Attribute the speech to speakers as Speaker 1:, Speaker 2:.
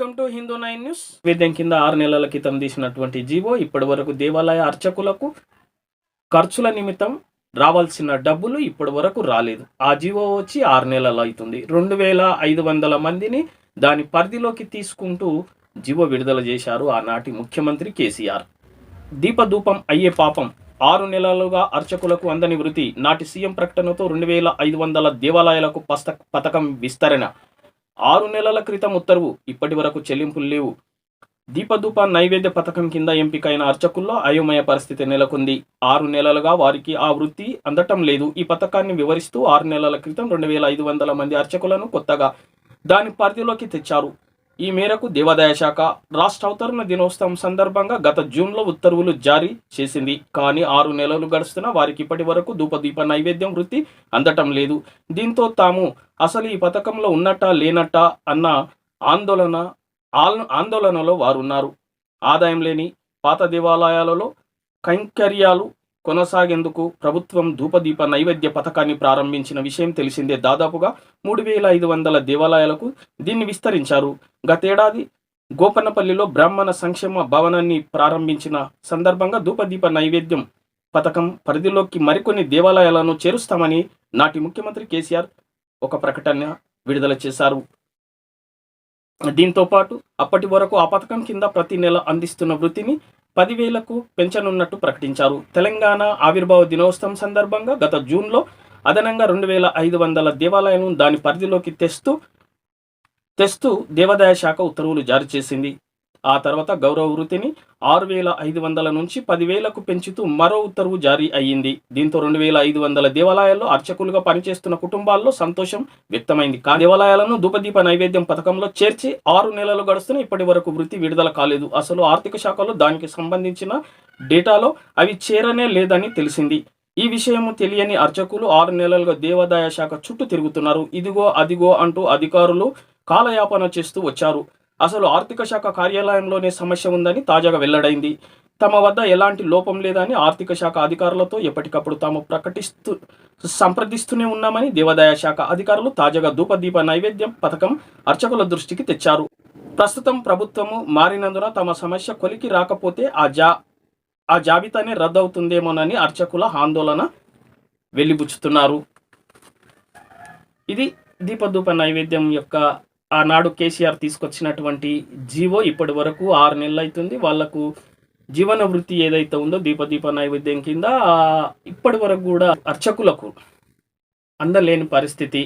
Speaker 1: To Hindu nine news. వేద్యం కింద ఆరు నెలల క్రితం తీసినటువంటి జీవో ఇప్పటి వరకు దేవాలయ అర్చకులకు ఖర్చుల నిమిత్తం రావాల్సిన డబ్బులు ఇప్పటి వరకు రాలేదు. ఆ జీవో వచ్చి ఆరు నెలలు అవుతుంది. రెండు వేల ఐదు వందల మందిని దాని పరిధిలోకి తీసుకుంటూ జీవో విడుదల చేశారు ఆనాటి ముఖ్యమంత్రి కేసీఆర్. దీపధూపం అయ్యే పాపం ఆరు నెలలుగా అర్చకులకు అందని వృత్తి నాటి సీఎం ప్రకటనతో రెండు వేల ఐదు వందల దేవాలయాలకు పస్త పథకం విస్తరణ. ఆరు నెలల క్రితం ఉత్తర్వు. ఇప్పటి వరకు చెల్లింపులు లేవు. దీపధూప నైవేద్య పథకం కింద ఎంపికైన అర్చకుల్లో అయోమయ పరిస్థితి నెలకొంది. ఆరు నెలలుగా వారికి ఆ వృత్తి అందటం లేదు. ఈ పథకాన్ని వివరిస్తూ ఆరు నెలల క్రితం రెండు వేల ఐదు వందల మంది అర్చకులను కొత్తగా దాని పరిధిలోకి తెచ్చారు. ఈ మేరకు దేవాదాయ శాఖ రాష్ట్ర అవతరణ దినోత్సవం సందర్భంగా గత జూన్లో ఉత్తర్వులు జారీ చేసింది. కానీ ఆరు నెలలు గడుస్తున్న వారికి ఇప్పటి వరకు ధూపదీప నైవేద్యం వృత్తి అందటం లేదు. దీంతో తాము అసలు ఈ పథకంలో ఉన్నట్టా లేనట్టా అన్న ఆందోళన ఆందోళనలో వారు ఉన్నారు ఆదాయం లేని పాత దేవాలయాలలో కైంకర్యాలు కొనసాగేందుకు ప్రభుత్వం ధూపదీప నైవేద్య పథకాన్ని ప్రారంభించిన విషయం తెలిసిందే. దాదాపుగా మూడు వేల ఐదు వందల దేవాలయాలకు దీన్ని విస్తరించారు. గతేడాది గోపన్నపల్లిలో బ్రాహ్మణ సంక్షేమ భవనాన్ని ప్రారంభించిన సందర్భంగా ధూపదీప నైవేద్యం పథకం పరిధిలోకి మరికొన్ని దేవాలయాలను చేరుస్తామని నాటి ముఖ్యమంత్రి కేసీఆర్ ఒక ప్రకటన విడుదల చేశారు. దీంతో పాటు అప్పటి వరకు ఆ పథకం కింద ప్రతి నెల అందిస్తున్న వృత్తిని పదివేలకు పెంచనున్నట్టు ప్రకటించారు. తెలంగాణ ఆవిర్భావ దినోత్సవం సందర్భంగా గత జూన్లో అదనంగా రెండు వేల ఐదు వందల దేవాలయాలను దాని పరిధిలోకి తెస్తూ తెస్తూ దేవాదాయ శాఖ ఉత్తర్వులు జారీ చేసింది. ఆ తర్వాత గౌరవ వృత్తిని ఆరు వేల ఐదు వందల నుంచి పదివేలకు పెంచుతూ మరో ఉత్తర్వు జారీ అయ్యింది. దీంతో రెండు వేల ఐదు వందల దేవాలయాల్లో అర్చకులుగా పనిచేస్తున్న కుటుంబాల్లో సంతోషం వ్యక్తమైంది. కా దేవాలయాలను ధూపదీప నైవేద్యం పథకంలో చేర్చి ఆరు నెలలు గడుస్తున్న ఇప్పటి వరకు వృత్తి విడుదల కాలేదు. అసలు ఆర్థిక శాఖలో దానికి సంబంధించిన డేటాలో అవి చేరనే లేదని తెలిసింది. ఈ విషయము తెలియని అర్చకులు ఆరు నెలలుగా దేవాదాయ శాఖ చుట్టూ తిరుగుతున్నారు. ఇదిగో అదిగో అంటూ అధికారులు కాలయాపన చేస్తూ వచ్చారు. అసలు ఆర్థిక శాఖ కార్యాలయంలోనే సమస్య ఉందని తాజాగా వెల్లడైంది. తమ వద్ద ఎలాంటి లోపం లేదని ఆర్థిక శాఖ అధికారులతో ఎప్పటికప్పుడు తాము ప్రకటిస్తూ సంప్రదిస్తూనే ఉన్నామని దేవాదాయ శాఖ అధికారులు తాజాగా ధూపదీప నైవేద్యం పథకం అర్చకుల దృష్టికి తెచ్చారు. ప్రస్తుతం ప్రభుత్వము మారినందున తమ సమస్య కొలికి రాకపోతే ఆ జా ఆ జాబితానే రద్దవుతుందేమోనని అర్చకుల ఆందోళన వెలిబుచ్చుతున్నారు ఇది దీపదూప నైవేద్యం యొక్క ఆనాడు కేసీఆర్ తీసుకొచ్చినటువంటి జీవో ఇప్పటి వరకు ఆరు నెలలు అవుతుంది వాళ్ళకు జీవన వృత్తి ఏదైతే ఉందో దీపదీప నైవేద్యం కింద ఇప్పటి వరకు కూడా అర్చకులకు అందలేని పరిస్థితి